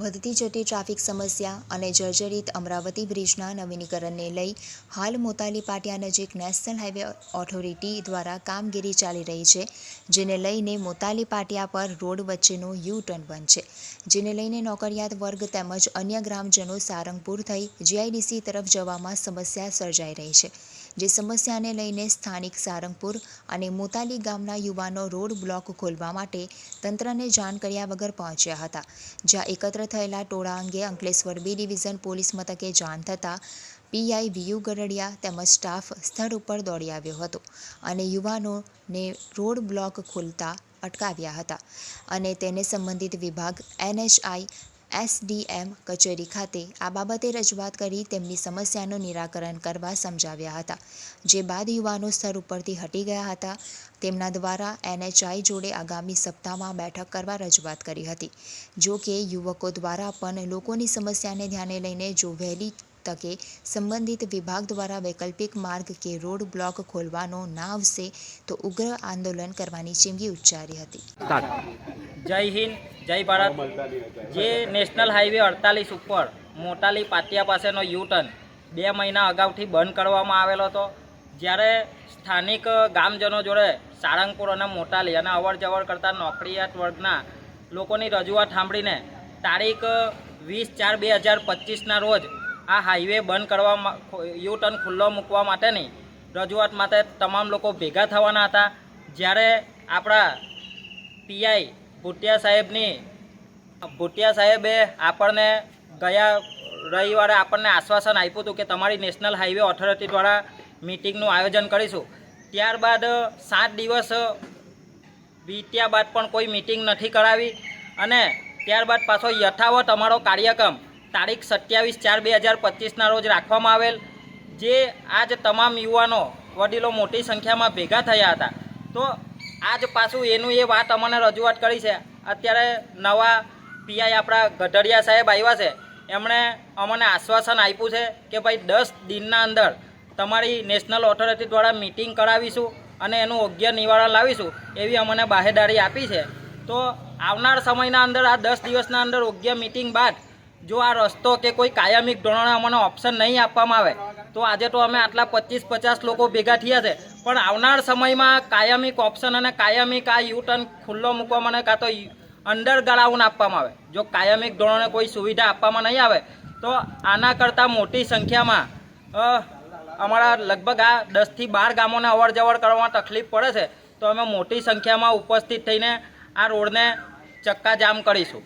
વધતી જતી ટ્રાફિક સમસ્યા અને જર્જરિત અમરાવતી બ્રિજના નવીનીકરણને લઈ હાલ મોતાલી પાટિયા નજીક નેશનલ હાઈવે ઓથોરિટી દ્વારા કામગીરી ચાલી રહી છે, જેને લઈને મોતાલી પાટિયા પર રોડ વચ્ચેનો યુ ટર્ન છે. જેને લઈને નોકરિયાત વર્ગ તેમજ અન્ય ગ્રામજનો સારંગપુર થઈ જીઆઈડીસી તરફ જવામાં સમસ્યા સર્જાઈ રહી છે. જે સમસ્યાને લઈને સ્થાનિક સારંગપુર અને મોતાલી ગામના યુવાનો રોડ બ્લોક ખોલવા માટે તંત્રને જાણ કર્યા વગર પહોંચ્યા હતા, જ્યાં એકત્ર થયેલા ટોળા અંગે અંકલેશ્વર બી ડિવિઝન પોલીસ મથકે જાણ થતાં પીઆઈ વીયુ ગરડિયા તેમજ સ્ટાફ સ્થળ ઉપર દોડી આવ્યો હતો અને યુવાનોને રોડ બ્લોક ખોલતા અટકાવ્યા હતા અને તેને સંબંધિત વિભાગ, એનએચઆઈ એસડીએમ કચેરી ખાતે આ બાબતે રજૂઆત કરી તેમની સમસ્યાનું નિરાકરણ કરવા સમજાવ્યા હતા, જે બાદ યુવાનો સ્થળ ઉપરથી હટી ગયા હતા. તેમના દ્વારા એનએચઆઈ જોડે આગામી સપ્તાહમાં બેઠક કરવા રજૂઆત કરી હતી. જો કે, યુવકો દ્વારા પણ લોકોની સમસ્યાને ધ્યાને લઈને જો વહેલી તકે સંબંધિત વિભાગ દ્વારા વૈકલ્પિક માર્ગ કે રોડ બ્લોક ખોલવાનો ના આવશે, તો ઉગ્ર આંદોલન કરવાની ચીમકી ઉચ્ચારી હતી. જય હિન્દ, જય ભારત. જે નેશનલ હાઈવે અડતાલીસ ઉપર મોટાલી પાટિયા પાસેનો યુ ટર્ન બે મહિના અગાઉથી બંધ કરવામાં આવેલો હતો. જ્યારે સ્થાનિક ગામજનો જોડે સાળંગપુર અને મોટાલી અને અવર જવર કરતા નોકરિયાત વર્ગના લોકોની રજૂઆત સાંભળીને તારીખ વીસ ચાર બે હજાર પચીસના રોજ આ હાઈવે બંધ કરવા યુ ટર્ન ખુલ્લો મૂકવા માટેની રજૂઆત માટે તમામ લોકો ભેગા થવાના હતા. જ્યારે આપણા પીઆઈ ભૂટિયા સાહેબની, ભૂટિયા સાહેબે આપણને ગયા રવિવારે આપણને આશ્વાસન આપ્યું હતું કે તમારી નેશનલ હાઈવે ઓથોરિટી દ્વારા મિટિંગનું આયોજન કરીશું. ત્યારબાદ સાત દિવસ વીત્યા બાદ પણ કોઈ મિટિંગ નથી કરાવી અને ત્યારબાદ પાછો યથાવત અમારો કાર્યક્રમ તારીખ સત્યાવીસ ચાર બે હજાર પચીસના રોજ રાખવામાં આવેલ, જે આજ તમામ યુવાનો, વડીલો મોટી સંખ્યામાં ભેગા થયા હતા. તો આજ પાછું એનું એ વાત અમને રજૂઆત કરી છે. અત્યારે નવા પીઆઈ આપણા ગઢડિયા સાહેબ આવ્યા છે. એમણે અમને આશ્વાસન આપ્યું છે કે ભાઈ દસ દિનના અંદર તમારી નેશનલ ઓથોરિટી દ્વારા મિટિંગ કરાવીશું અને એનું યોગ્ય નિવારણ લાવીશું એવી અમને બાહેદારી આપી છે. તો આવનાર સમયના અંદર આ દસ દિવસના અંદર યોગ્ય મિટિંગ બાદ જો આ રસ્તો કે કોઈ કાયમિક ધોરણે અમને ઓપ્શન નહીં આપવામાં આવે, તો આજે તો અમે આટલા પચીસ પચાસ લોકો ભેગા થયા છે. પણ આવનાર સમયમાં કાયમિક ઓપ્શન અને કાયમિક આ યુ ટર્ન ખુલ્લો મૂકવામાં અને કાં તો અંડર અંડરગ્રાઉન્ડ આપવામાં આવે. જો કાયમિક ધોરણે કોઈ સુવિધા આપવામાં નહીં આવે, તો આના કરતાં મોટી સંખ્યામાં અમારા લગભગ આ દસથી બાર ગામોને અવર જવર કરવામાં તકલીફ પડે છે, તો અમે મોટી સંખ્યામાં ઉપસ્થિત થઈને આ રોડને ચક્કાજામ કરીશું.